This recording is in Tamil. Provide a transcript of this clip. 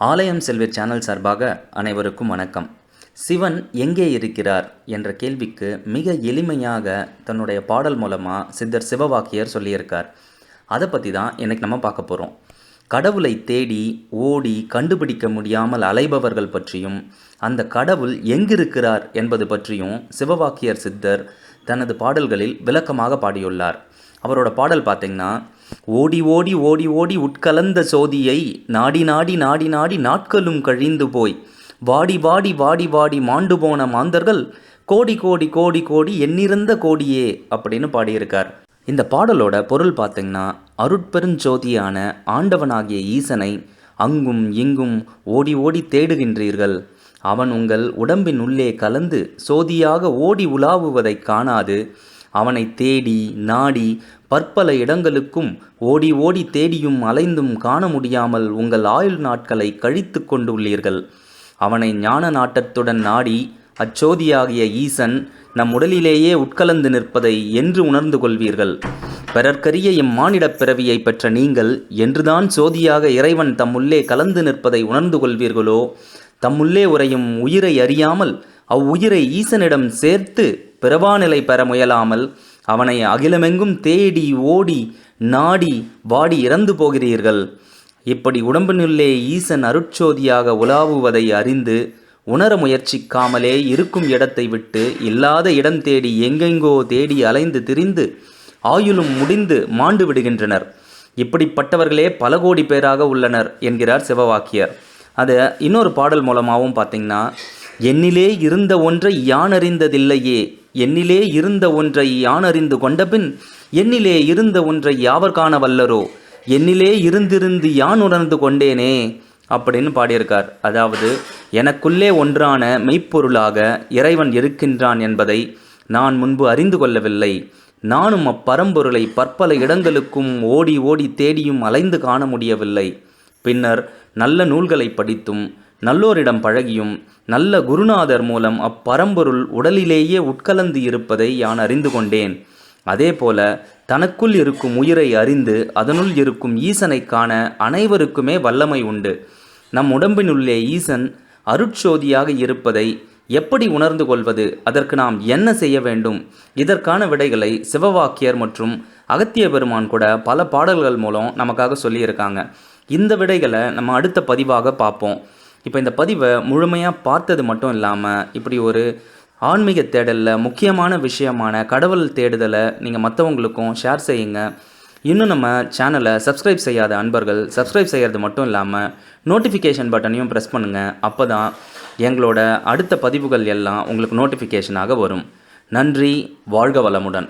ஆலயம் செல்வி சேனல் சார்பாக அனைவருக்கும் வணக்கம். சிவன் எங்கே இருக்கிறார் என்ற கேள்விக்கு மிக எளிமையாக தன்னுடைய பாடல் மூலமாக சித்தர் சிவவாக்கியர் சொல்லியிருக்கார். அதை பற்றி தான் எனக்கு நம்ம பார்க்க போகிறோம் கடவுளை தேடி ஓடி கண்டுபிடிக்க முடியாமல் அலைபவர்கள் பற்றியும் அந்த கடவுள் எங்கிருக்கிறார் என்பது பற்றியும் சிவவாக்கியர் சித்தர் தனது பாடல்களில் விளக்கமாக பாடியுள்ளார். அவரோட பாடல் பார்த்தீங்கன்னா ஓடி ஓடி ஓடி ஓடி உட்கலந்த சோதியை நாடி நாடி நாடி நாடி நாட்களும் கழிந்து போய். வாடி வாடி வாடி வாடி மாண்டு போன மாந்தர்கள் கோடி கோடி கோடி கோடி எண்ணிறந்த கோடியே அப்படின்னு பாடியிருக்கார். இந்த பாடலோட பொருள் பார்த்தீங்கன்னா அருட்பெருஞ்சோதியான ஆண்டவனாகிய ஈசனை அங்கும் இங்கும் ஓடி ஓடி தேடுகின்றீர்கள். அவன் உங்கள் உடம்பின் உள்ளே கலந்து சோதியாக ஓடி உலாவுவதைக் காணாது. அவனை தேடி நாடி பற்பல இடங்களுக்கும் ஓடி ஓடி தேடியும் அலைந்தும் காண முடியாமல் உங்கள் ஆயுள் நாட்களை கழித்து கொண்டுள்ளீர்கள். அவனை ஞான நாட்டத்துடன் நாடி அச்சோதியாகிய ஈசன் நம் உடலிலேயே உட்கலந்து நிற்பதை என்று உணர்ந்து கொள்வீர்கள். பிறர்க்கரிய இம்மானிடப் பிறவியை பெற்ற நீங்கள் என்றுதான் சோதியாக இறைவன் தம்முள்ளே கலந்து நிற்பதை உணர்ந்து கொள்வீர்களோ? தம்முள்ளே உறையும் உயிரை அறியாமல் அவ்வுயிரை ஈசனிடம் சேர்த்து பிறவாநிலை பெற முயலாமல் அவனை அகிலமெங்கும் தேடி ஓடி நாடி வாடி இறந்து போகிறீர்கள். இப்படி உடம்பினுள்ளே ஈசன் அருட்சோதியாக உலாவுவதை அறிந்து உணர முயற்சிக்காமலே இருக்கும் இடத்தை விட்டு இல்லாத இடம் தேடி எங்கெங்கோ தேடி அலைந்து திரிந்து ஆயுளும் முடிந்து மாண்டு விடுகின்றனர். இப்படிப்பட்டவர்களே பல கோடி பேராக உள்ளனர் என்கிறார் சிவவாக்கியர். அதை இன்னொரு பாடல் மூலமாகவும் பார்த்தீங்கன்னா என்னிலே இருந்த ஒன்றை யான் அறிந்ததில்லையே என்னிலே இருந்த ஒன்றை யான் அறிந்து கொண்டபின் என்னிலே இருந்த ஒன்றை யாவர் காண வல்லரோ என்னிலே இருந்திருந்து யான் உணர்ந்து கொண்டேனே அப்படின்னு பாடியிருக்கார். அதாவது எனக்குள்ளே ஒன்றான மெய்ப்பொருளாக இறைவன் இருக்கின்றான் என்பதை நான் முன்பு அறிந்து கொள்ளவில்லை. நானும் அப்பரம்பொருளை பற்பல இடங்களுக்கும் ஓடி ஓடி தேடியும் அலைந்து காண முடியவில்லை. பின்னர் நல்ல நூல்களை படித்தும் நல்லோரிடம் பழகியும் நல்ல குருநாதர் மூலம் அப்பரம்பொருள் உடலிலேயே உட்கலந்து இருப்பதை யான் அறிந்து கொண்டேன். அதேபோல தனக்குள் இருக்கும் உயிரை அறிந்து அதனுள் இருக்கும் ஈசனை காண அனைவருக்குமே வல்லமை உண்டு. நம் உடம்பினுள்ளே ஈசன் அருட்சோதியாக இருப்பதை எப்படி உணர்ந்து கொள்வது? அதற்கு நாம் என்ன செய்ய வேண்டும்? இதற்கான விடைகளை சிவவாக்கியர் மற்றும் அகத்திய பெருமான் கூட பல பாடல்கள் மூலம் நமக்காக சொல்லியிருக்காங்க. இந்த விடைகளை நம்ம அடுத்த பதிவாக பார்ப்போம். இப்போ இந்த பதிவை முழுமையாக பார்த்தது மட்டும் இல்லாமல் இப்படி ஒரு ஆன்மீக தேடலில் முக்கியமான விஷயமான கடவுள் தேடுதலை நீங்கள் மற்றவங்களுக்கும் ஷேர் செய்யுங்க. இன்னும் நம்ம சேனலை சப்ஸ்கிரைப் செய்யாத அன்பர்கள் சப்ஸ்கிரைப் செய்கிறது மட்டும் இல்லாமல் நோட்டிஃபிகேஷன் பட்டனையும் ப்ரெஸ் பண்ணுங்கள் அப்போ தான் எங்களோட அடுத்த பதிவுகள் எல்லாம் உங்களுக்கு நோட்டிஃபிகேஷனாக வரும். நன்றி வாழ்க வளமுடன்.